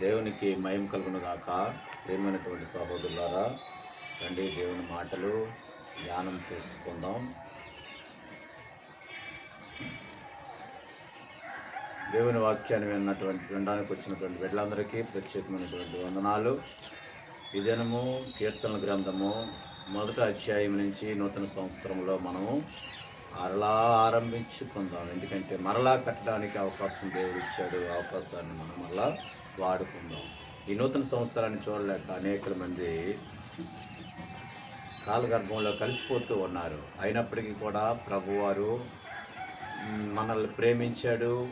దేవునికి మయం కలుగును గాక. ప్రేమైనటువంటి సహోదరులారా రండి దేవుని మాటలు ధ్యానం చేసుకుందాం. దేవుని వాక్యాన్ని విన్నటువంటి వినడానికి వచ్చినటువంటి బిడ్డలందరికీ ప్రత్యేకమైనటువంటి వందనాలు. ఈ దినము కీర్తన గ్రంథము మొదటి అధ్యాయం నుంచి నూతన సంవత్సరంలో మనము మరలా ఆరంభించుకుందాం. ఎందుకంటే మరలా కట్టడానికి అవకాశం దేవుడు ఇచ్చాడు అవకాశాన్ని మనం మళ్ళా వాడుకుందాం. ఈ నూతన సంవత్సరాన్ని చూడలేక అనేక మంది కాలగర్భంలో కలిసిపోతూ ఉన్నారు. అయినప్పటికీ కూడా ప్రభువారు మనల్ని ప్రేమించాడు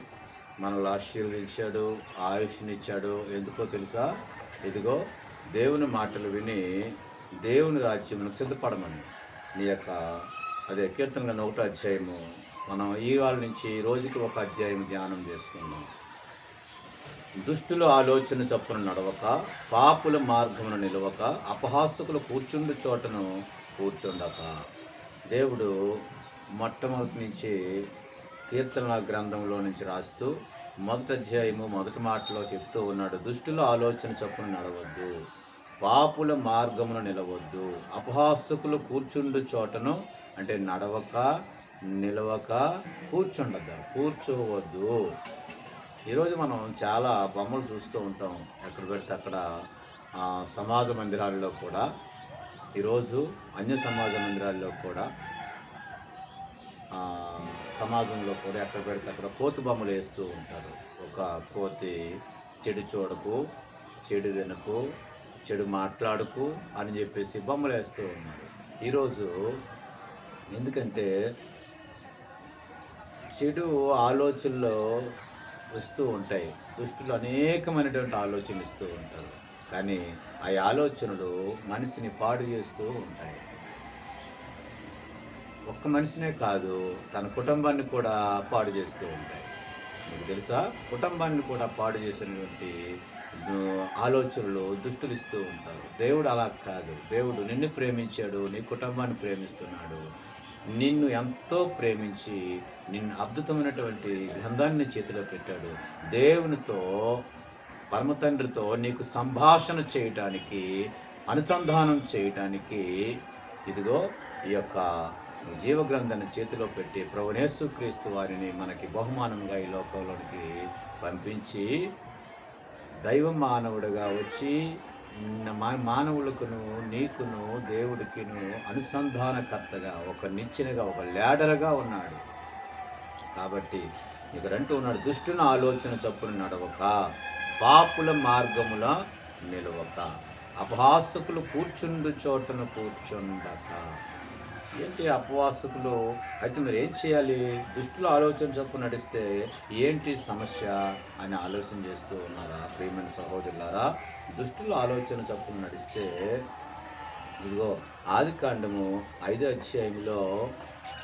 మనల్ని ఆశీర్వదించాడు ఆయుష్నిచ్చాడు. ఎందుకో తెలుసా? ఇదిగో దేవుని మాటలు విని దేవుని రాజ్యమునకు సిద్ధపడమని. నీ యొక్క అదే కీర్తన ఒకటో అధ్యాయము. మనం ఈ వాళ్ళ నుంచి రోజుకి ఒక అధ్యాయం ధ్యానం చేసుకుందాం. దుష్టుల ఆలోచన చొప్పున నడవక పాపుల మార్గమును నిలవక అపహాసకులు కూర్చుండు చోటను కూర్చుండక. దేవుడు మొట్టమొదటి నుంచి కీర్తన గ్రంథంలో నుంచి రాస్తూ మొదటి అధ్యాయము మొదటి మాటలో చెప్తూ ఉన్నాడు దుష్టుల ఆలోచన చొప్పున నడవద్దు పాపుల మార్గమును నిలవద్దు అపహాసకులు కూర్చుండు చోటను అంటే నడవక నిలవక కూర్చుండద్దు కూర్చోవద్దు. ఈరోజు మనం చాలా బొమ్మలు చూస్తూ ఉంటాం. ఎక్కడ పెడితే అక్కడ సమాజ మందిరాల్లో కూడా. ఈరోజు అన్య సమాజ మందిరాల్లో కూడా సమాజంలో కూడా ఎక్కడ పెడితే అక్కడ కోతి బొమ్మలు వేస్తూ ఉంటారు. ఒక కోతి చెడు చూడకు చెడు వినకు చెడు మాట్లాడుకు అని చెప్పేసి బొమ్మలు వేస్తూ ఉన్నారు. ఈరోజు ఎందుకంటే చెడు ఆలోచనలో వస్తూ ఉంటాయి. దుష్టులు అనేకమైనటువంటి ఆలోచనలు ఇస్తూ ఉంటారు. కానీ ఆ ఆలోచనలు మనిషిని పాడు చేస్తూ ఉంటాయి. ఒక్క మనిషినే కాదు తన కుటుంబాన్ని కూడా పాడు చేస్తూ ఉంటాయి. మీకు తెలుసా? కుటుంబాన్ని కూడా పాడు చేసినటువంటి ఆలోచనలు దుష్టులు ఇస్తూ ఉంటారు. దేవుడు అలా కాదు. దేవుడు నిన్ను ప్రేమించాడు నీ కుటుంబాన్ని ప్రేమిస్తున్నాడు. నిన్ను ఎంతో ప్రేమించి నిన్ను అద్భుతమైనటువంటి గ్రంథాన్ని చేతిలో పెట్టాడు. దేవునితో పరమతండ్రితో నీకు సంభాషణ చేయటానికి అనుసంధానం చేయటానికి ఇదిగో ఈ యొక్క జీవ గ్రంథాన్ని చేతిలో పెట్టి ప్రభునేసు క్రీస్తు వారిని మనకి బహుమానంగా ఈ లోకంలోనికి పంపించి దైవ మానవుడిగా వచ్చి మానవులకును నీకును దేవుడికిను అనుసంధానకర్తగా ఒక నిచ్చెనగా ఒక లేడర్గా ఉన్నాడు. కాబట్టి ఇక్కడంటూ ఉన్నాడు దుష్టుని ఆలోచన చప్పున నడవక పాపుల మార్గముల నిలవక అపహాసకులు కూర్చుండు చోటను కూర్చుండక ఏంటి అపవాసకులు అయితే మీరు ఏం చేయాలి? దుష్టుల ఆలోచన చొప్పు నడిస్తే ఏంటి సమస్య అని ఆలోచన చేస్తూ ఉన్నారా ప్రియమైన సహోదరులారా? దుష్టుల ఆలోచన చొప్పున నడిస్తే ఇదిగో ఆది కాండము ఐదో అధ్యాయంలో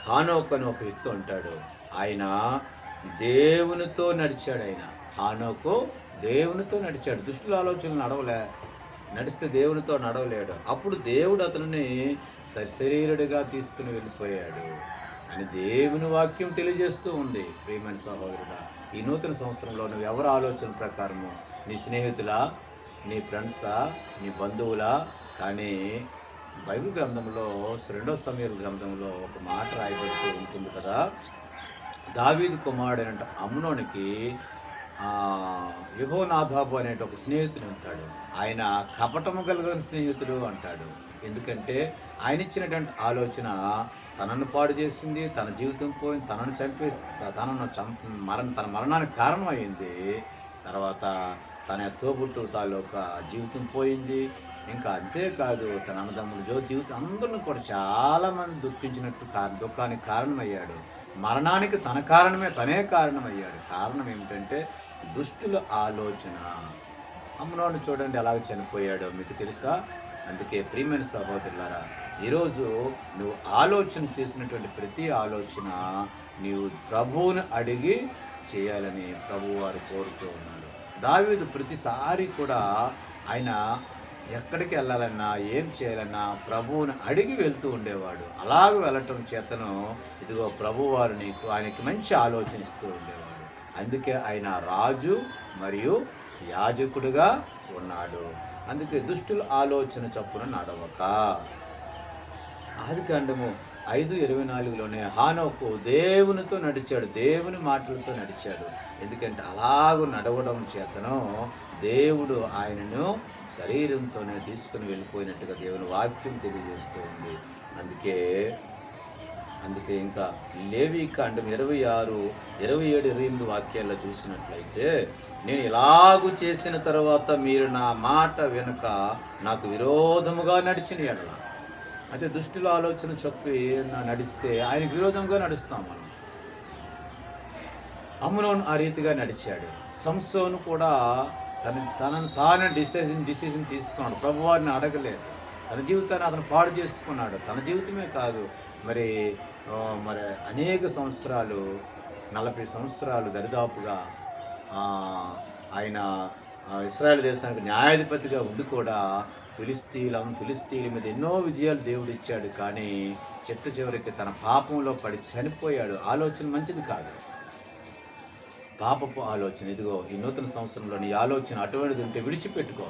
హానోక్ అని ఒక వ్యక్తి ఉంటాడు. ఆయన దేవునితో నడిచాడు ఆయన. హానోకు దేవునితో నడిచాడు. దుష్టుల ఆలోచనలు నడవలే. నడిస్తే దేవునితో నడవలేడు. అప్పుడు దేవుడు అతనిని సశరీరుడిగా తీసుకుని వెళ్ళిపోయాడు అని దేవుని వాక్యం తెలియజేస్తూ ఉంది. ప్రియమైన సహోదరుడా ఈ నూతన సంవత్సరంలో నువ్వు ఎవరి ఆలోచన ప్రకారము? నీ స్నేహితులా? నీ ఫ్రెండ్సా? నీ బంధువులా? కానీ బైబిల్ గ్రంథంలో రెండో సమయాల గ్రంథంలో ఒక మాట రాయబడుతూ ఉంటుంది కదా దావీదు కుమారుడైన అమ్నోనికి యుహోనాథాబు అనే ఒక స్నేహితుడు ఉంటాడు. ఆయన కపటము కలిగిన స్నేహితుడు అంటాడు. ఎందుకంటే ఆయన ఇచ్చినటువంటి ఆలోచన తనను పాడు చేసింది తన జీవితం పోయింది తనను చంపే తనను చంప మరణ తన మరణానికి కారణమైంది. తర్వాత తన తోబుట్టు తాలూకా జీవితం పోయింది. ఇంకా అంతేకాదు తన అన్నదమ్ముడు జో జీవితం అందరిని కూడా చాలామంది దుఃఖించినట్టు కారణం దుఃఖానికి కారణమయ్యాడు. మరణానికి తన కారణమే తనే కారణమయ్యాడు. కారణం ఏమిటంటే దుష్టుల ఆలోచన. అమ్మనోడిని చూడండి ఎలాగ చనిపోయాడో మీకు తెలుసా? అందుకే ప్రియమైన సహోదరులారా ఈరోజు నువ్వు ఆలోచన చేసినటువంటి ప్రతి ఆలోచన నీవు ప్రభువుని అడిగి చేయాలని ప్రభువు వారు కోరుతూ ఉన్నారు. దావీదు ప్రతిసారి కూడా ఆయన ఎక్కడికి వెళ్ళాలన్నా ఏం చేయాలన్నా ప్రభువుని అడిగి వెళ్తూ ఉండేవాడు. అలాగ వెళ్ళటం చేతను ఇదిగో ప్రభువారు నీకు ఆయనకి మంచి ఆలోచన ఇస్తూ ఉండేవాడు. అందుకే ఆయన రాజు మరియు యాజకుడుగా ఉన్నాడు. అందుకే దుష్టుల ఆలోచన చప్పున నడవక. ఆది కాండము ఐదు ఇరవై నాలుగులోనే హానోకు దేవునితో నడిచాడు. దేవుని మాటలతో నడిచాడు. ఎందుకంటే అలాగూ నడవడం చేతను దేవుడు ఆయనను శరీరంతోనే తీసుకుని వెళ్ళిపోయినట్టుగా దేవుని వాక్యం తెలియజేస్తూ ఉంది. అందుకే అందుకే ఇంకా లేవి కాండం ఇరవై ఆరు ఇరవై ఏడు ఇరవై ఎనిమిది వాక్యాల్లో చూసినట్లయితే నేను ఇలాగు చేసిన తర్వాత మీరు నా మాట వెనుక నాకు విరోధముగా నడిచిన ఎడల అయితే దుష్టుల ఆలోచన చెప్పి నా- నడిస్తే ఆయనకు విరోధంగా నడుస్తాం మనం. అమ్మునోను ఆ రీతిగా నడిచాడు. సంసోను కూడా తన తనను తానే డిసిజన్ డిసిజన్ తీసుకున్నాడు. ప్రభువారిని అడగలేదు. తన జీవితాన్ని అతను పాడు చేసుకున్నాడు. తన జీవితమే కాదు. మరి మరి అనేక సంవత్సరాలు నలభై సంవత్సరాలు దరిదాపుగా ఆయన ఇస్రాయల్ దేశానికి న్యాయాధిపతిగా ఉండి కూడా ఫిలిస్తీలం ఫిలిస్తీన్ల మీద ఎన్నో విజయాలు దేవుడు ఇచ్చాడు. కానీ చెట్టు చివరికి తన పాపంలో పడి చనిపోయాడు. ఆలోచన మంచిది కాదు. పాపపు ఆలోచన. ఇదిగో ఈ నూతన సంవత్సరంలో నీ ఆలోచన అటువంటిది ఉంటే విడిచిపెట్టుకో.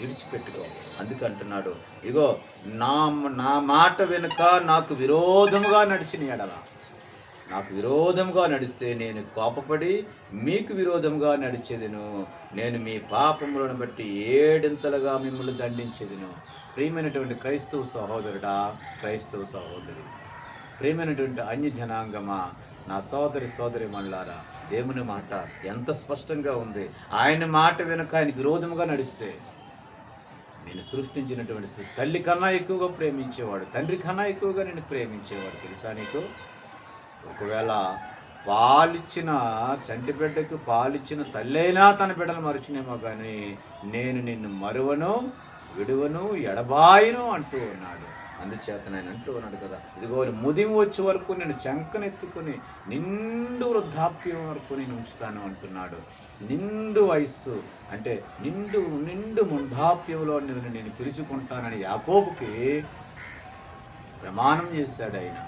విడిచిపెట్టుకో. అందుకంటున్నాడు ఇగో నా నా మాట వెనుక నాకు విరోధముగా నడిచిన ఎడల. నాకు విరోధముగా నడిస్తే నేను కోపపడి మీకు విరోధముగా నడిచేదిను. నేను మీ పాపములను బట్టి ఏడింతలుగా మిమ్మల్ని దండించేదిను. ప్రియమైనటువంటి క్రైస్తవ సహోదరుడా క్రైస్తవ సహోదరి ప్రియమైనటువంటి అన్య జనాంగమా నా సోదరి సోదరి మళ్ళారా దేవుని మాట ఎంత స్పష్టంగా ఉంది. ఆయన మాట వెనుక ఆయనకు విరోధముగా నడిస్తే నేను సృష్టించినటువంటి తల్లి కన్నా ఎక్కువగా ప్రేమించేవాడు తండ్రి కన్నా ఎక్కువగా నేను ప్రేమించేవాడు. తెలుసా నీకు? ఒకవేళ పాలిచ్చిన చంటి బిడ్డకు పాలిచ్చిన తల్లైనా తన బిడ్డలు మరచినేమో కానీ నేను నిన్ను మరువను విడువను ఎడబాయను అంటూ ఉన్నాడు. అందుచేత ఆయన అంటూ ఉన్నాడు కదా. ఇదిగో ముదిమి వచ్చే వరకు నేను చంకనెత్తుకుని నిండు వృద్ధాప్యం వరకు నేను ఉంచుతాను అంటున్నాడు. నిండు వయస్సు అంటే నిండు నిండు వృద్ధాప్యంలో నేను నేను పిలుచుకుంటానని యాకోబుకి ప్రమాణం చేశాడు ఆయన.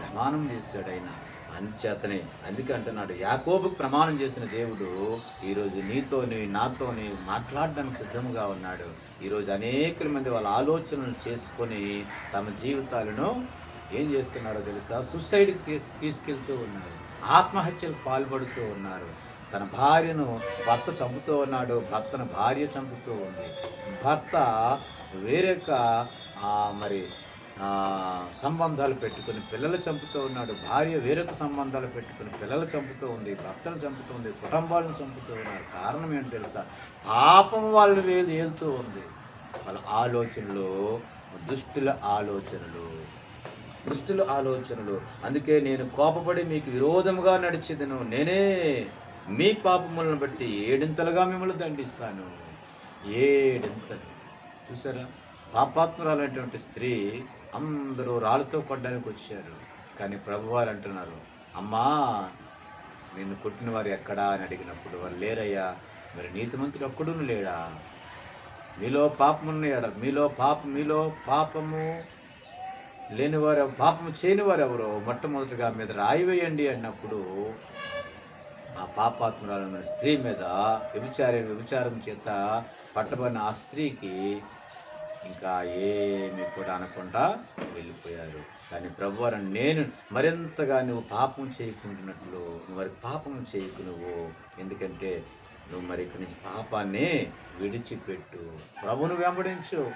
ప్రమాణం చేశాడు ఆయన. అంచేతనే. అందుకే అంటున్నాడు యాకోబుకు ప్రమాణం చేసిన దేవుడు ఈరోజు నీతోని నాతోని మాట్లాడడానికి సిద్ధంగా ఉన్నాడు. ఈరోజు అనేక మంది వాళ్ళ ఆలోచనలు చేసుకొని తమ జీవితాలను ఏం చేస్తున్నారో తెలుసా? సుసైడ్కి తీసు తీసుకెళ్తూ ఉన్నారు. ఆత్మహత్యలు పాల్పడుతూ ఉన్నారు. తన భార్యను భర్త చంపుతూ ఉన్నాడు. భర్తను భార్య చంపుతూ ఉంది. భర్త వేరొక మరి సంబంధాలు పెట్టుకుని పిల్లలు చంపుతూ ఉన్నాడు. భార్య వేరొక సంబంధాలు పెట్టుకుని పిల్లలు చంపుతూ ఉంది భర్తను చంపుతుంది కుటుంబాలను చంపుతూ ఉన్నారు. కారణం ఏంటి తెలుసా? పాపం వాళ్ళు వేలు ఏలుతూ ఉంది. వాళ్ళ ఆలోచనలు దుష్టుల ఆలోచనలు దుష్టుల ఆలోచనలు. అందుకే నేను కోపపడి మీకు విరోధముగా నడిచేదను. నేనే మీ పాపములను బట్టి ఏడింతలుగా మిమ్మల్ని దండిస్తాను. ఏడింతలు. చూసారా? పాపాత్మురాలైనటువంటి స్త్రీ అందరూ రాళ్ళతో కొట్టడానికి వచ్చారు. కానీ ప్రభువారు అంటున్నారు అమ్మా నిన్ను కొట్టిన వారు ఎక్కడా? అని అడిగినప్పుడు వారు లేరయ్యా మరి నీతిమంతుడు ఒక్కడూ లేడా? మీలో పాపం ఉన్నాయడ మీలో పాపం మీలో పాపము లేనివారు పాపము చేయనివారు ఎవరో మొట్టమొదటిగా మీద రాయి వేయండి అన్నప్పుడు ఆ పాపాత్మురాలైన స్త్రీ మీద వ్యభిచార వ్యభిచారం చేత పట్టబడిన ఆ స్త్రీకి ఇంకా ఏమి కూడా అనకుండా వెళ్ళిపోయారు. కానీ ప్రభువారు నేను మరింతగా నువ్వు పాపం చేయకుంటున్నట్లు నువ్వు మరి పాపం చేయకు నువ్వు. ఎందుకంటే నువ్వు మరి ఇక్కడి నుంచి పాపాన్ని విడిచిపెట్టు. ప్రభును వెంబడించు.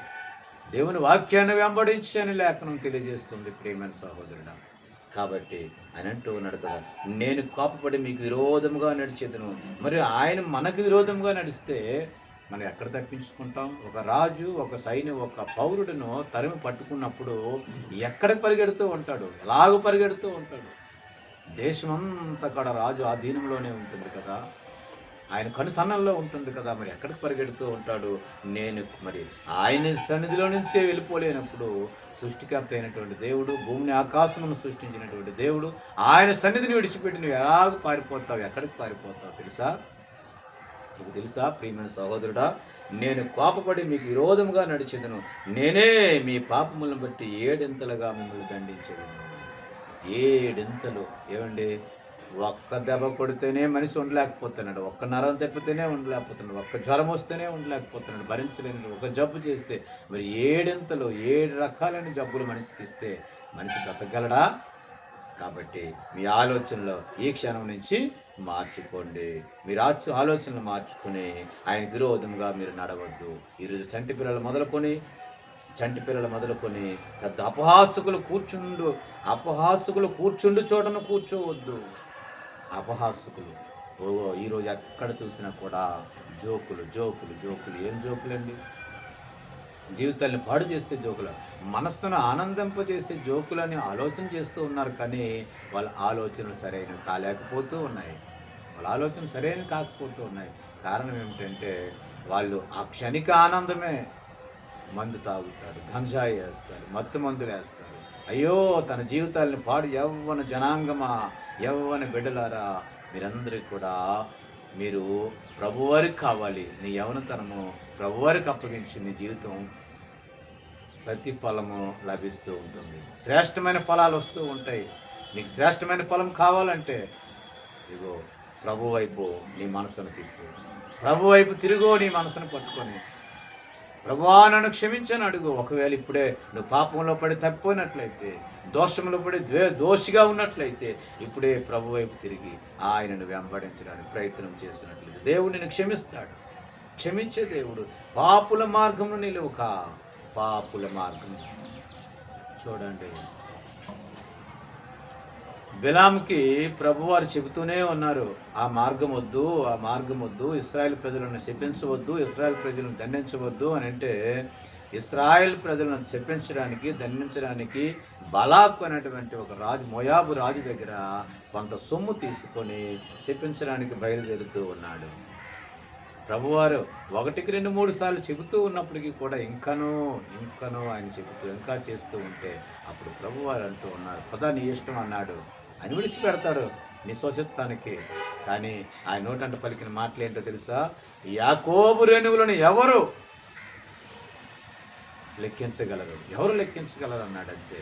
దేవుని వాక్యాన్ని వెంబడించు అని లేఖనం తెలియజేస్తుంది ప్రేమైన సహోదరుడు. కాబట్టి అని అంటూ ఉన్నాడు కదా నేను కోపపడి మీకు విరోధముగా నడిచేదను. మరి ఆయన మనకు విరోధముగా నడిస్తే మనం ఎక్కడ తప్పించుకుంటాం? ఒక రాజు ఒక సైన్యం ఒక పౌరుడును తరిమి పట్టుకున్నప్పుడు ఎక్కడ పరిగెడుతూ ఉంటాడు? ఎలాగ పరిగెడుతూ ఉంటాడు? దేశమంతా కూడా రాజు ఆధీనంలోనే ఉంటుంది కదా? ఆయన కనుసన్నల్లో ఉంటుంది కదా? మరి ఎక్కడికి పరిగెడుతూ ఉంటాడు? నేను మరి ఆయన సన్నిధిలో నుంచే వెళ్ళిపోలేనప్పుడు సృష్టికర్త అయినటువంటి దేవుడు భూమిని ఆకాశమును సృష్టించినటువంటి దేవుడు ఆయన సన్నిధిని విడిచిపెట్టి నువ్వు ఎలాగ పారిపోతావు? ఎక్కడికి పారిపోతావు? తెలుసా? నీకు తెలుసా ప్రియమైన సహోదరుడా? నేను కోపపడి మీకు విరోధముగా నడిచేదను. నేనే మీ పాపములను బట్టి ఏడెంతలుగా మిమ్మల్ని దండించేదను. ఏడెంతలు? ఏమండి? ఒక్క దెబ్బ కొడితేనే మనిషి ఉండలేకపోతున్నాడు. ఒక్క నరం తెప్పితేనే ఉండలేకపోతున్నాడు. ఒక్క జ్వరం వస్తేనే ఉండలేకపోతున్నాడు. భరించలేని ఒక జబ్బు చేస్తే మరి ఏడింతలు ఏడు రకాలైన జబ్బులు మనిషికి ఇస్తే మనిషి బ్రతకగలడా? కాబట్టి మీ ఆలోచనలో ఈ క్షణం నుంచి మార్చుకోండి. మీరు ఆచ- ఆలోచనలు మార్చుకుని ఆయన విరోధంగా మీరు నడవద్దు. ఈరోజు చంటి పిల్లలు మొదలుకొని చంటి పిల్లలు మొదలుకొని పెద్ద అపహాసుకులు కూర్చుండు. అపహాసుకులు కూర్చుండు చోటను కూర్చోవద్దు. అపహాసుకులు. ఓ ఈరోజు ఎక్కడ చూసినా కూడా జోకులు జోకులు జోకులు. ఏం జోకులండి? జీవితాన్ని పాడు చేసే జోకులు. మనస్సును ఆనందింపజేసే జోకులని ఆలోచన చేస్తూ ఉన్నారు కానీ వాళ్ళ ఆలోచనలు సరైన కాలేకపోతూ ఉన్నాయి. వాళ్ళ ఆలోచన సరైన కాకపోతూ ఉన్నాయి. కారణం ఏమిటంటే వాళ్ళు ఆ క్షణిక ఆనందమే మందు తాగుతారు గంజాయి వేస్తారు మత్తు మందులు వేస్తారు. అయ్యో తన జీవితాలను పాడు యవ్వన జనాంగమా యవ్వన బిడ్డలారా మీరందరికీ కూడా మీరు ప్రభువారికి కావాలి. నీ యవనతనము ప్రభువారికి అప్పగించి నీ జీవితం ప్రతిఫలము లభిస్తూ ఉంటుంది. శ్రేష్టమైన ఫలాలు వస్తూ ఉంటాయి. నీకు శ్రేష్టమైన ఫలం కావాలంటే ఇగో ప్రభు వైపు నీ మనసును తిప్పు. ప్రభు వైపు తిరుగో నీ మనసును పట్టుకొని. ప్రభువా నన్ను క్షమించని అడుగు. ఒకవేళ ఇప్పుడే నువ్వు పాపంలో పడి తప్పిపోయినట్లయితే దోషంలో పడి ద్వే దోషిగా ఉన్నట్లయితే ఇప్పుడే ప్రభు వైపు తిరిగి ఆయనను వెంబడించడానికి ప్రయత్నం చేసినట్లయితే దేవుడు నిన్ను క్షమిస్తాడు. క్షమించే దేవుడు. పాపుల మార్గంలో నిలువుక పాపుల మార్గం. చూడండి. బిలాంకి ప్రభువారు చెబుతూనే ఉన్నారు ఆ మార్గం వద్దు ఆ మార్గం వద్దు ఇస్రాయల్ ప్రజలను శపించవద్దు ఇస్రాయల్ ప్రజలను దండించవద్దు అని అంటే ఇస్రాయల్ ప్రజలను శపించడానికి దండించడానికి బలాక్ అనేటువంటి ఒక రాజు మొయాబు రాజు దగ్గర కొంత సొమ్ము తీసుకొని శపించడానికి బయలుదేరుతూ ఉన్నాడు. ప్రభువారు ఒకటికి రెండు మూడు సార్లు చెబుతూ ఉన్నప్పటికీ కూడా ఇంకనూ ఇంకనూ ఆయన చెబుతూ ఇంకా చేస్తూ ఉంటే అప్పుడు ప్రభువారు అంటూ ఉన్నారు పదా నీ ఇష్టం అన్నాడు. అని విడిచిపెడతాడు నీ కానీ ఆయన నోటంట పలికిన మాటలు ఏంటో తెలుసా? యాకోబు రేణువులను ఎవరు లెక్కించగలరు? ఎవరు లెక్కించగలరు అన్నాడు అంతే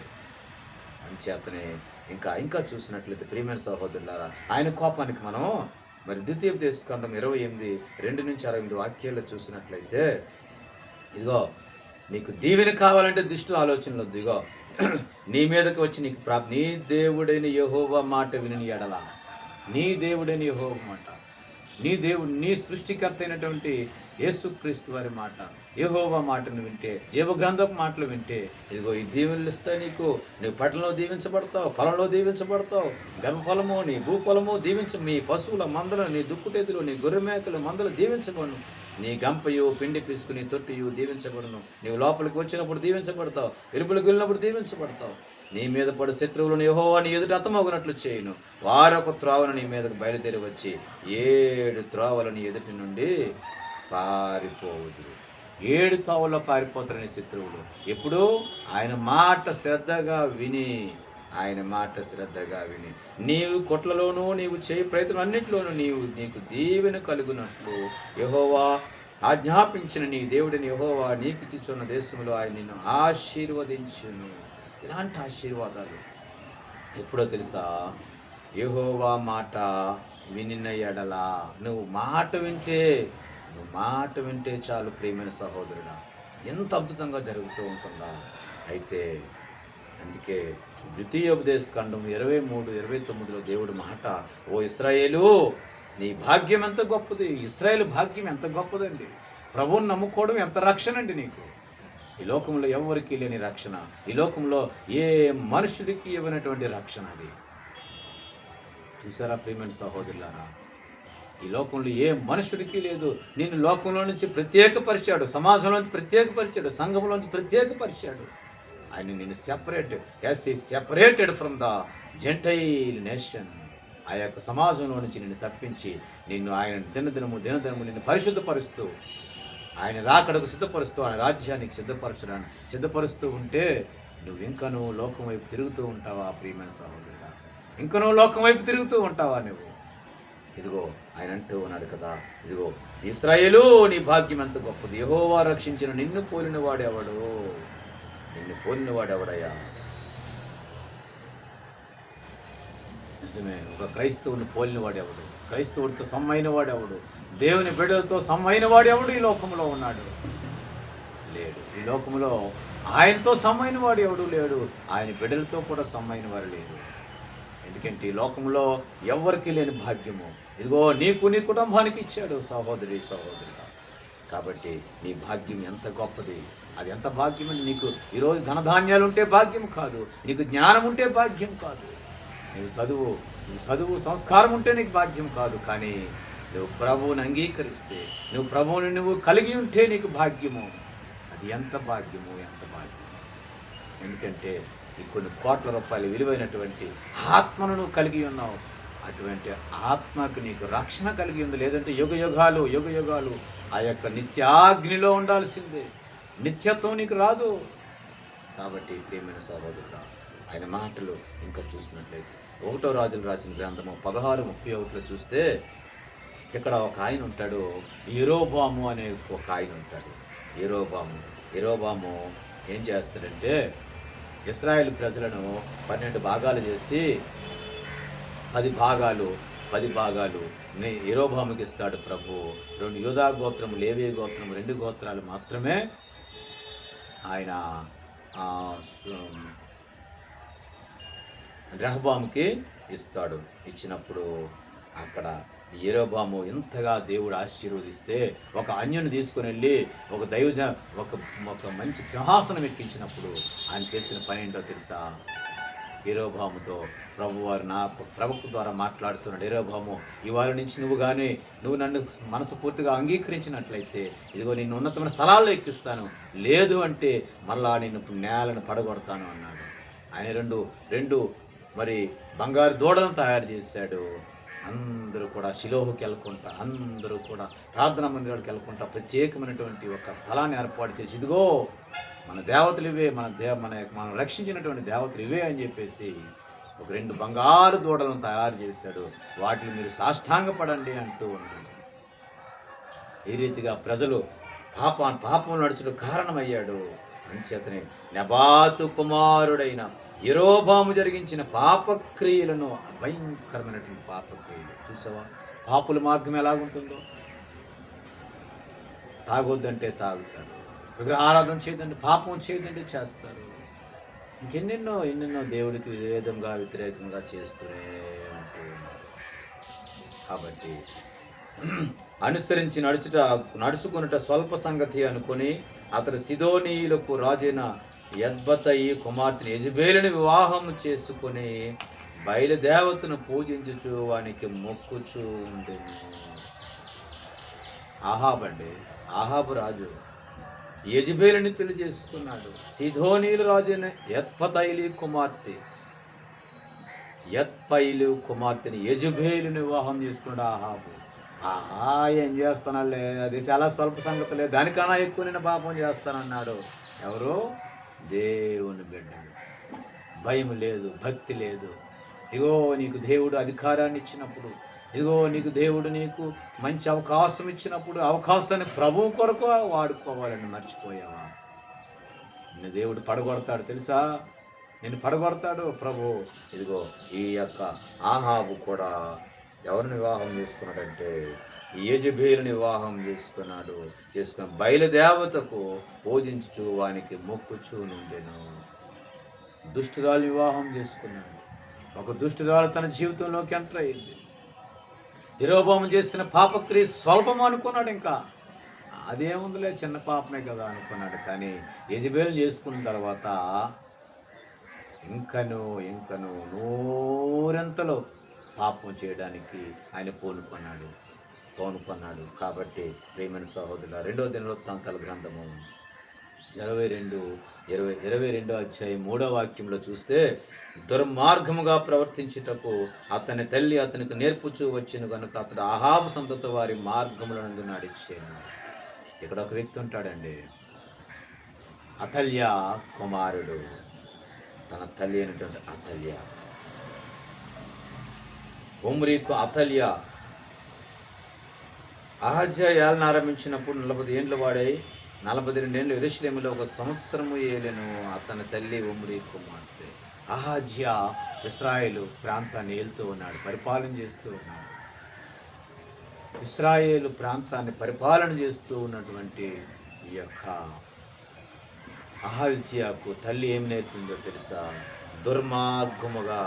అంచేతనే ఇంకా ఇంకా చూసినట్లయితే ప్రియమైన సహోదరులారా ఆయన కోపానికి మనం మరి ద్వితీయ దేశకాండం ఇరవై ఎనిమిది రెండు నుంచి అరవై ఎనిమిది వాక్యాల్లో చూసినట్లయితే ఇదిగో నీకు దీవెన కావాలంటే దుష్టుల ఆలోచనలు వద్దుగో నీ మీదకి వచ్చి నీకు ప్రా నీ దేవుడైన యహోవా మాట విని ఎడల. నీ దేవుడైన యహోవ మాట. నీ దేవుడు నీ సృష్టికర్త అయినటువంటి యేసుక్రీస్తు వారి మాట యెహోవా మాటను వింటే జీవగ్రంథపు మాటలు వింటే ఇదిగో ఈ దీవెనలు ఇస్తాయి నీకు. నీ పట్టణంలో దీవించబడతావు పొలంలో దీవించబడతావు. గర్భఫలము నీ భూఫలము దీవించ మీ పశువుల మందలు నీ దుక్కుటేతులు నీ గొర్రె మేకలు మందలు దీవించబడు నీ గంపయు పిండి పిసుకుని తొట్టియు దీవించబడును. నీవు లోపలికి వచ్చినప్పుడు దీవించబడతావు. వెలుపులకు వెళ్ళినప్పుడు దీవించబడతావు. నీ మీద పడు శత్రువులను యహోవా నీ ఎదుట అతమగునట్లు చేయును. వారొక త్రోవను నీ మీదకు బయలుదేరి వచ్చి ఏడు త్రోవలు నీ ఎదుటి నుండి పారిపోవుదు ఏడు త్రోవల్లో పారిపోతారని నీ శత్రువులు. ఎప్పుడు ఆయన మాట శ్రద్ధగా విని ఆయన మాట శ్రద్ధగా విని నీవు కొట్లలోనూ నీవు చేయి ప్రయత్నం అన్నింటిలోనూ నీవు నీకు దీవెన కలుగునట్లు యహోవా ఆజ్ఞాపించిన నీ దేవుడిని యహోవా నీకు తెచ్చున్న దేశంలో ఆయన నిన్ను ఆశీర్వదించును. ఇలాంటి ఆశీర్వాదాలు ఎప్పుడో తెలుసా? యహోవా మాట వినిన ఎడల నువ్వు మాట వింటే నువ్వు మాట వింటే చాలు ప్రియమైన సహోదరుడా. ఎంత అద్భుతంగా జరుగుతూ ఉంటుందా? అయితే అందుకే ద్వితీయోపదేశ ఖండం ఇరవై మూడు ఇరవై తొమ్మిదిలో దేవుడు మాట ఓ ఇస్రాయేలు నీ భాగ్యం ఎంత గొప్పది? ఇస్రాయేల్ భాగ్యం ఎంత గొప్పదండి? ప్రభువుని నమ్ముకోవడం ఎంత రక్షణ అండి నీకు? ఈ లోకంలో ఎవరికి లేని రక్షణ. ఈ లోకంలో ఏ మనుషుడికి ఇవ్వనటువంటి రక్షణ అది? చూసారా ప్రియమైన సహోదరులారా? ఈ లోకంలో ఏ మనుషుడికి లేదు. నేను లోకంలో నుంచి ప్రత్యేకపరిచాడు సమాజంలోంచి ప్రత్యేకపరిచాడు సంఘంలోంచి ప్రత్యేకపరిచాడు. ఆయన నిన్ను separate as he separated from the gentile nation ఆ యొక్క సమాజంలో నుంచి నిన్ను తప్పించి నిన్ను ఆయన దినదినము దినదినము నిన్ను పరిశుద్ధపరుస్తూ ఆయన రాకడకు సిద్ధపరుస్తూ ఆయన రాజ్యానికి సిద్ధపరచడానికి సిద్ధపరుస్తూ ఉంటే నువ్వు ఇంకనూ లోకం వైపు తిరుగుతూ ఉంటావా ప్రియమైన సహోదరుడా? ఇంకనూ లోకం వైపు తిరుగుతూ ఉంటావా నువ్వు? ఇదిగో ఆయన అంటూ ఉన్నాడు కదా ఇదిగో ఇస్రాయేలు నీ భాగ్యం ఎంత గొప్పది. యహోవా రక్షించిన నిన్ను పోలిన వాడెవడు నిన్ను పోలినవాడు ఎవడయ్యా నిజమే ఒక క్రైస్తవుని పోలినవాడు ఎవడు క్రైస్తవుడితో సమ్మైన ఎవడు దేవుని బిడ్డలతో సమ్మైన వాడెవడు ఈ లోకంలో ఉన్నాడు? లేడు. ఈ లోకంలో ఆయనతో సమ్మైన వాడు ఎవడు లేడు? ఆయన బిడ్డలతో కూడా సమ్మైన వారు లేరు ఎందుకంటే ఈ లోకంలో ఎవరికి లేని భాగ్యము. ఇదిగో నీకు నీ కుటుంబానికి ఇచ్చాడు సహోదరి సహోదరుగా. కాబట్టి నీ భాగ్యం ఎంత గొప్పది? అది ఎంత భాగ్యం అంటే నీకు? ఈరోజు ధనధాన్యాలు ఉంటే భాగ్యం కాదు నీకు జ్ఞానం ఉంటే భాగ్యం కాదు. నీకు చదువు నీకు చదువు సంస్కారం ఉంటే నీకు భాగ్యం కాదు కానీ నువ్వు ప్రభువుని అంగీకరిస్తే నువ్వు ప్రభువుని నువ్వు కలిగి ఉంటే నీకు భాగ్యము. అది ఎంత భాగ్యము ఎంత భాగ్యం? ఎందుకంటే ఈ కొన్ని కోట్ల రూపాయలు విలువైనటువంటి ఆత్మను నువ్వు కలిగి ఉన్నావు. అటువంటి ఆత్మకు నీకు రక్షణ కలిగి ఉంది. లేదంటే యుగ యుగాలు యుగ యుగాలు ఆ యొక్క నిత్యాగ్నిలో ఉండాల్సిందే. నిత్యత్వం నీకు రాదు. కాబట్టి ప్రియమైన సహోదరుడు ఆయన మాటలు ఇంకా చూసినట్లయితే ఒకటో రాజులు రాసిన గ్రంథము పదహారు ముప్పై ఒకటిలో చూస్తే ఇక్కడ ఒక ఆయన ఉంటాడు ఇరోబాము అనే ఒక ఆయన ఉంటాడు. ఇరోబాము ఇరోబాము ఏం చేస్తాడంటే ఇస్రాయేల్ ప్రజలను పన్నెండు భాగాలు చేసి పది భాగాలు పది భాగాలు నే ఇరోబాముకి ఇస్తాడు ప్రభు. రెండు యోధా గోత్రం లేవే గోత్రం రెండు గోత్రాలు మాత్రమే ఆయన ఆ, రెహబాముకి ఇస్తాడు. ఇచ్చినప్పుడు అక్కడ ఏరోబాము ఎంతగా దేవుడు ఆశీర్వదిస్తే ఒక అన్యుని తీసుకుని వెళ్ళి ఒక దైవజ ఒక ఒక మంచి సింహాసనం ఎక్కించినప్పుడు ఆయన చేసిన పని ఏంటో తెలుసా? ఏరోభాముతో ప్రభువారు నా ప్రవక్త ద్వారా మాట్లాడుతున్నాడు. ఏరోభాము ఇవాళ నుంచి నువ్వు కానీ నువ్వు నన్ను మనసు పూర్తిగా అంగీకరించినట్లయితే ఇదిగో నిన్ను ఉన్నతమైన స్థలాల్లో ఎక్కిస్తాను. లేదు అంటే మళ్ళా నేను నేలను పడగొడతాను అన్నాడు. ఆయన రెండు రెండు మరి బంగారు దూడలను తయారు చేశాడు. అందరూ కూడా శిలోహుకి వెళ్ళకుండా అందరూ కూడా ప్రార్థనా మందిరానికి వెళ్ళకుండా ప్రత్యేకమైనటువంటి ఒక స్థలాన్ని ఏర్పాటు చేసి ఇదిగో మన దేవతలు ఇవే మన దేవ మన మనం రక్షించినటువంటి దేవతలు ఇవే అని చెప్పేసి ఒక రెండు బంగారు దూడలను తయారు చేశాడు. వాటిని మీరు సాష్టాంగపడండి అంటూ ఉన్నాడు. ఈ రీతిగా ప్రజలు పాప పాపం నడుచుడు కారణమయ్యాడు. అంచేతనే నబాతు కుమారుడైన ఎరోబాము జరిగించిన పాపక్రియలను భయంకరమైనటువంటి పాపక్రియలు. చూసావా? పాపుల మార్గం ఎలాగుంటుందో? తాగొద్దంటే తాగుతారు. విగ్రహ ఆరాధన చేయదంటే పాపం చేయదండి చేస్తారు. ఇంకెన్నెన్నో ఎన్నెన్నో దేవుడికి విధంగా వ్యతిరేకంగా చేస్తూనే ఉంటూ కాబట్టి అనుసరించి నడుచుట నడుచుకున్నట స్వల్ప సంగతి అనుకొని అతడు సిదోనీయులకు రాజైన యద్బతయి కుమార్తెని యజబేలుని వివాహం చేసుకుని బయలుదేవతను పూజించుచు వానికి మొక్కుచూ ఉండెను. ఆహాబండి ఆహాబు రాజు యజబేలుని పెళ్ళి చేసుకున్నాడు. సిధోనీలు రాజైన యత్పతైలి కుమార్తె. యత్పైలు కుమార్తెని యజుబేలుని వివాహం చేసుకున్నాడు ఆహాబు ఆహా ఏం చేస్తున్నాడులే అది చాలా స్వల్ప సంగతులే. దానికన్నా ఎక్కువ నేను పాపం చేస్తానన్నాడు. ఎవరు? దేవుని బిడ్డలు. భయం లేదు భక్తి లేదు. ఇగో నీకు దేవుడు అధికారాన్ని ఇచ్చినప్పుడు ఇదిగో నీకు దేవుడు నీకు మంచి అవకాశం ఇచ్చినప్పుడు అవకాశాన్ని ప్రభువు కొరకు వాడుకోవాలని మర్చిపోయావా? నిన్ను దేవుడు పడగొడతాడు తెలుసా? నేను పడగొడతాడు ప్రభు. ఇదిగో ఈ యొక్క ఆహాబు కూడా ఎవరిని వివాహం చేసుకున్నాడంటే ఈ వివాహం చేసుకున్నాడు. చేసుకున్న బయలుదేవతకు పూజించు వానికి మొక్కుచూ నుండెను. దుష్టురాలు వివాహం చేసుకున్నాడు. ఒక దుష్టురాలు తన జీవితంలోకి ఎంటర్ అయింది ఇరోబాము చేసిన పాపక్రియ స్వల్పం అనుకున్నాడు ఇంకా. అదేముందిలే చిన్న పాపమే కదా అనుకున్నాడు. కానీ యజబేలు చేసుకున్న తర్వాత ఇంకను ఇంకను నూరెంతలో పాపం చేయడానికి ఆయన పూనుకున్నాడు పూనుకున్నాడు. కాబట్టి ప్రేమైన సహోదరుల రెండో దినవృత్తాంతాల గ్రంథము ఇరవై రెండు ఇరవై ఇరవై రెండో అధ్యాయం మూడో వాక్యంలో చూస్తే దుర్మార్గముగా ప్రవర్తించుటకు అతని తల్లి అతనికి నేర్పుచూ వచ్చిన కనుక అతడు అహాబు సంతత వారి మార్గములను నడిచాను. ఇక్కడ ఒక వ్యక్తి ఉంటాడండి. అతల్య కుమారుడు. తన తల్లి అయినటువంటి అతల్య. ఉమ్రీకు అతల్య. అహజ్య ఏళ్ళను ఆరంభించినప్పుడు నలభై ఏండ్లు వాడై నలభై రెండేళ్ళు ఎరుషులేములో ఒక సంవత్సరము ఏలను అతని తల్లి ఉమ్రి కుమార్తె అహాజ్యా ఇస్రాయేలు ప్రాంతాన్ని ఏలుతూ ఉన్నాడు పరిపాలన చేస్తూ ఉన్నాడు. ఇస్రాయేలు ప్రాంతాన్ని పరిపాలన చేస్తూ ఉన్నటువంటి ఈ యొక్క అహాజ్యాకు తల్లి ఏం నేర్పిందో తెలుసా? దుర్మార్గముగా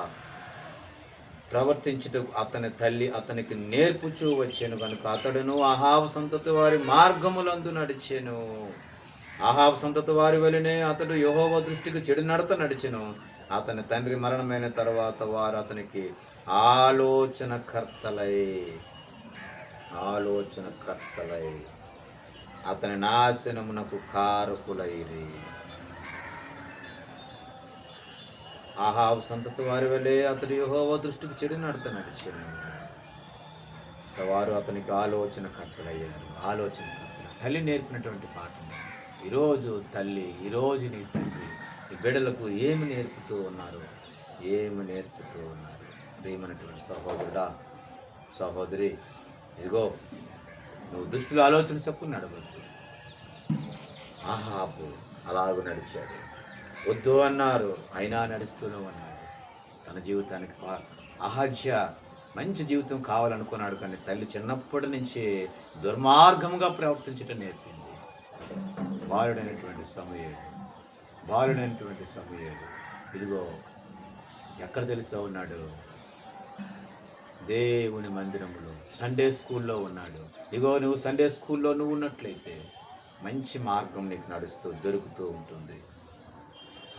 ప్రవర్తించుటకు అతని తల్లి అతనికి నేర్పుచూ వచ్చాను కనుక అతడును అహాబ్ సంతతి వారి మార్గములందు నడిచాను. అహాబ్ సంతతి వారి వలనే అతడు యహోవ దృష్టికి చెడు నడత నడిచెను. అతని తండ్రి మరణమైన తర్వాత వారు అతనికి ఆలోచన కర్తలై ఆలోచన కర్తలై అతని నాశనమునకు కారకులైరి. ఆహాబు సంతతి వారి వలె అతడు యహోవ దృష్టికి చెడు నడత నడిచాను. వారు అతనికి ఆలోచన కర్తలయ్యారు. ఆలోచన కర్తలు తల్లి నేర్పినటువంటి పాఠం ఈరోజు తల్లి ఈరోజు నీ తండ్రి ఈ బిడ్డలకు ఏమి నేర్పుతూ ఉన్నారు? ఏమి నేర్పుతూ ఉన్నారు? ప్రియమైనటువంటి సహోదరుడా సహోదరి ఇదిగో నువ్వు దుష్టుల ఆలోచన చెప్పు నడవద్దు. ఆహాబు అలాగూ నడిచాడు. వద్దు అన్నారు. అయినా నడుస్తూనే ఉన్నాడు తన జీవితానికి అహజ్య మంచి జీవితం కావాలనుకున్నాడు కానీ తల్లి చిన్నప్పటి నుంచి దుర్మార్గంగా ప్రవర్తించటం నేర్పింది. బాలుడైనటువంటి సమయాలు బాలుడైనటువంటి సమయాలు ఇదిగో ఎక్కడ తెలుసా ఉన్నాడు దేవుని మందిరంలో సండే స్కూల్లో ఉన్నాడు. ఇగో నువ్వు సండే స్కూల్లో నువ్వు ఉన్నట్లయితే మంచి మార్గం నీకు నడుస్తూ దొరుకుతూ ఉంటుంది.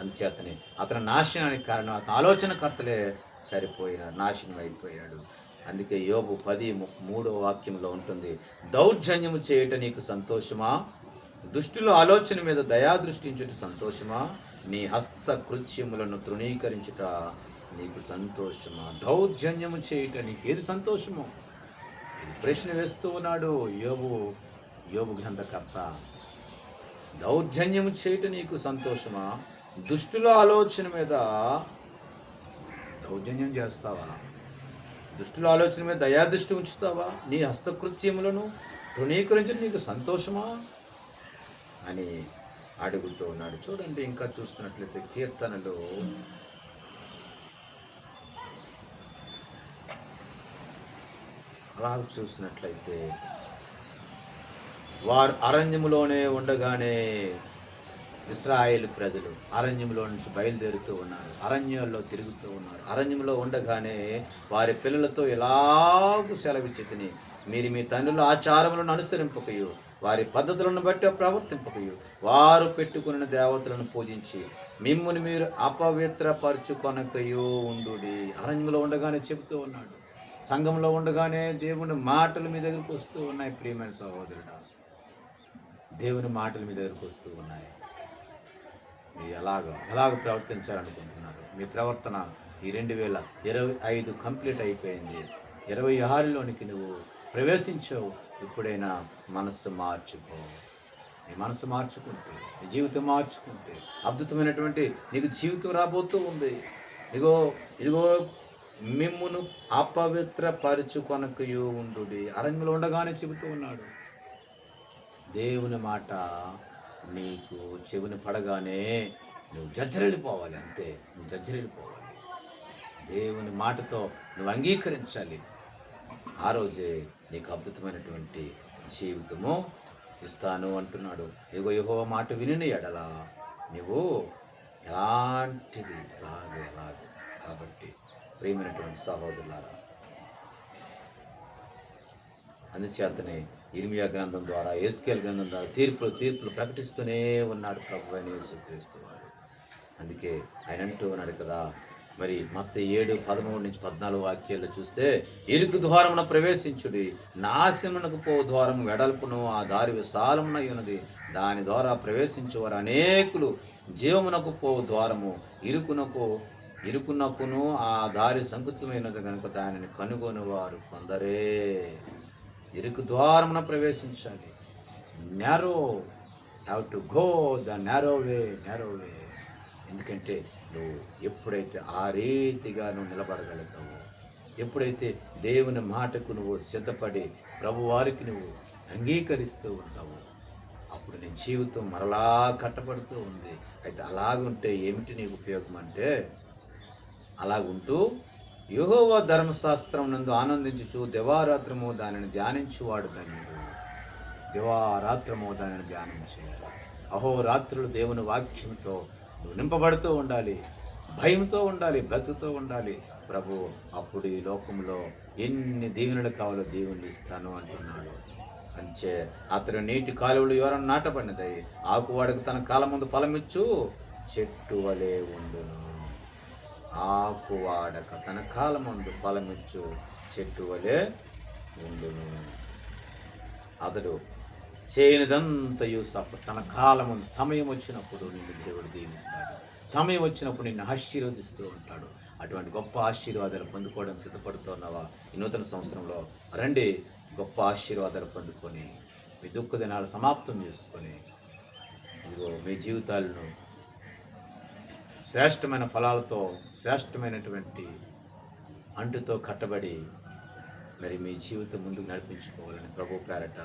అందుచేతనే అతని నాశనానికి కారణం అతని ఆలోచనకర్తలే సరిపోయినారు నాశనం అయిపోయాడు. అందుకే యోబు పది ము- మూడో వాక్యంలో ఉంటుంది దౌర్జన్యము చేయట నీకు సంతోషమా? దుష్టుల ఆలోచన మీద దయా దృష్టించుట సంతోషమా? నీ హస్త కృత్యములను తృణీకరించుట నీకు సంతోషమా? దౌర్జన్యము చేయుట నీకు ఏది సంతోషమో? ఇది ప్రశ్న వేస్తూ ఉన్నాడు యోబు యోబు గ్రంథకర్త. దౌర్జన్యము చేయుట నీకు సంతోషమా? దుష్టుల ఆలోచన మీద దౌర్జన్యం చేస్తావా? దుష్టుల ఆలోచన మీద దయాదృష్టి ఉంచుతావా? నీ హస్తకృత్యములను తృణీకరించడం నీకు సంతోషమా? అని అడుగుతూ ఉన్నాడు. చూడండి ఇంకా చూస్తున్నట్లయితే కీర్తనలు అలా చూసినట్లయితే వారు అరణ్యములోనే ఉండగానే ఇస్రాయేల్ ప్రజలు అరణ్యంలో నుంచి బయలుదేరుతూ ఉన్నారు. అరణ్యంలో తిరుగుతూ ఉన్నారు. అరణ్యంలో ఉండగానే వారి పిల్లలతో ఎలాగూ సెలవిచ్చితిని మీరు మీ తండ్రుల ఆచారములను అనుసరింపకయు వారి పద్ధతులను బట్టి ప్రవర్తింపకయు. వారు పెట్టుకున్న దేవతలను పూజించి మిమ్మల్ని మీరు అపవిత్రపరచుకొనకయు ఉండు అరణ్యంలో ఉండగానే చెబుతూ ఉన్నాడు. సంఘంలో ఉండగానే దేవుని మాటలు మీ దగ్గరకు వస్తూ ఉన్నాయి ప్రియమైన సహోదరుడు. దేవుని మాటలు మీ దగ్గరకు వస్తూ ఉన్నాయి. ఎలాగ ఎలాగ ప్రవర్తించాలనుకుంటున్నారు? మీ ప్రవర్తన ఈ రెండు వేల ఇరవై ఐదు కంప్లీట్ అయిపోయింది. ఇరవై ఆరులోనికి నువ్వు ప్రవేశించావు. ఇప్పుడైనా మనస్సు మార్చుకో. నీ మనసు మార్చుకుంటే నీ జీవితం మార్చుకుంటే అద్భుతమైనటువంటి నీకు జీవితం రాబోతూ ఉంది. ఇదిగో ఇదిగో మిమ్మును అపవిత్ర పరుచుకొనకయు ఉండు అరణ్యంలో ఉండగానే చెబుతూ ఉన్నాడు. దేవుని మాట నీకు చెవిని పడగానే నువ్వు జజ్జరెళ్ళిపోవాలి అంతే. నువ్వు జజ్జరెళ్ళిపోవాలి దేవుని మాటతో నువ్వు అంగీకరించాలి. ఆ రోజే నీకు అద్భుతమైనటువంటి జీవితము ఇస్తాను అంటున్నాడు. ఇగో యహో మాట విని ఎడలా. నువ్వు ఎలాంటిది? ఎలాగే ఎలాగే. కాబట్టి ప్రియమైనటువంటి సహోదరులారా అందుచేతనే ఇర్మియా గ్రంథం ద్వారా ఏసుకేల్ గ్రంథం ద్వారా తీర్పులు తీర్పులు ప్రకటిస్తూనే ఉన్నాడు ప్రభు అయిన యేసుక్రీస్తు వారు. అందుకే ఆయన అంటూ ఉన్నాడు కదా మరి మత్త ఏడు పదమూడు నుంచి పద్నాలుగు వాక్యాలు చూస్తే ఇరుకు ద్వారమున ప్రవేశించుడి నాశమునకు పో ద్వారం వెడల్పును ఆ దారి విశాలమునై ఉన్నది. దాని ద్వారా ప్రవేశించేవారు అనేకులు జీవమునకు పో ద్వారము ఇరుకునకు ఇరుకునకును ఆ దారి సంకుచితమైనది కనుక దానిని కనుగొనేవారు కొందరే. ఇరుకు ద్వారమున ప్రవేశించాలి narrow have to go the narrow way narrow way ఎందుకంటే నువ్వు ఎప్పుడైతే ఆ రీతిగా నువ్వు నిలబడగలుగుతావో ఎప్పుడైతే దేవుని మాటకు నువ్వు సిద్ధపడి ప్రభువారికి నువ్వు అంగీకరిస్తూ ఉంటావో అప్పుడు నీ జీవితం మరలా కట్టబడుతూ ఉంది. అయితే అలాగుంటే ఏమిటి నీ ఉపయోగం అంటే అలాగుంటూ యెహోవా ధర్మశాస్త్రం నందు ఆనందించుచు దివారాత్రము దానిని ధ్యానించువాడు ధన్యుడు. దివారాత్రము దానిని ధ్యానం చేయాలి? అహోరాత్రులు దేవుని వాక్యంతో నువ్వు నింపబడుతూ ఉండాలి భయంతో ఉండాలి భక్తితో ఉండాలి. ప్రభు అప్పుడు ఈ లోకంలో ఎన్ని దీవెనలు కావాలో దేవుని ఇస్తాను అంటున్నాడు. అంచే అతడు నీటి కాలువలు ఎవరన్నా నాటబడినదై ఆకువాడికి తన కాలం ముందు ఫలమిచ్చు చెట్టు వలె ఉండును. ఆకు వాడక తన కాలమందు ఫలమిచ్చు చెట్టు వలె ఉండును. అతడు చేయనిదంతయు సఫ తన కాలముందు సమయం వచ్చినప్పుడు నిన్ను దేవుడు దీవిస్తాడు. సమయం వచ్చినప్పుడు నిన్ను ఆశీర్వదిస్తూ ఉంటాడు. అటువంటి గొప్ప ఆశీర్వాదాలు పొందుకోవడం సిద్ధపడుతున్నావా? ఈ నూతన సంవత్సరంలో రండి గొప్ప ఆశీర్వాదాలు పొందుకొని మీ దుఃఖ దినాలు సమాప్తం చేసుకొని ఇదిగో మీ జీవితాలను శ్రేష్టమైన ఫలాలతో శ్రేష్టమైనటువంటి అంటుతో కట్టబడి మరి మీ జీవితం ముందుకు నడిపించుకోవాలని ప్రభు పేరట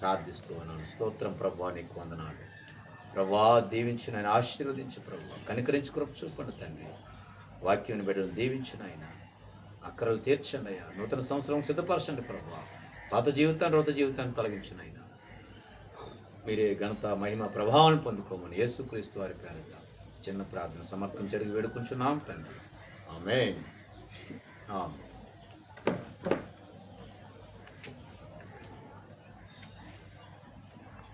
ప్రార్థిస్తూ ఉన్నాను. స్తోత్రం ప్రభా నీకు వందనాలు. ప్రభా దీవించిన ఆయన ఆశీర్వదించు ప్రభు. కనికరించి కృప చూపండి తండ్రి. వాక్యం బిడ్డలు దీవించిన ఆయన అక్కరలు తీర్చండి అయ్యా నూతన సంవత్సరం సిద్ధపరచండి ప్రభు. పాత జీవితాన్ని రోత జీవితాన్ని తొలగించిన ఆయన మీరే ఘనత మహిమ ప్రభావాన్ని పొందుకోమని యేసుక్రీస్తు వారి పేరట చిన్న ప్రార్థన సమర్పించడానికి వేడుకుంటున్నాం తండ్రి. ఆమె ఆమె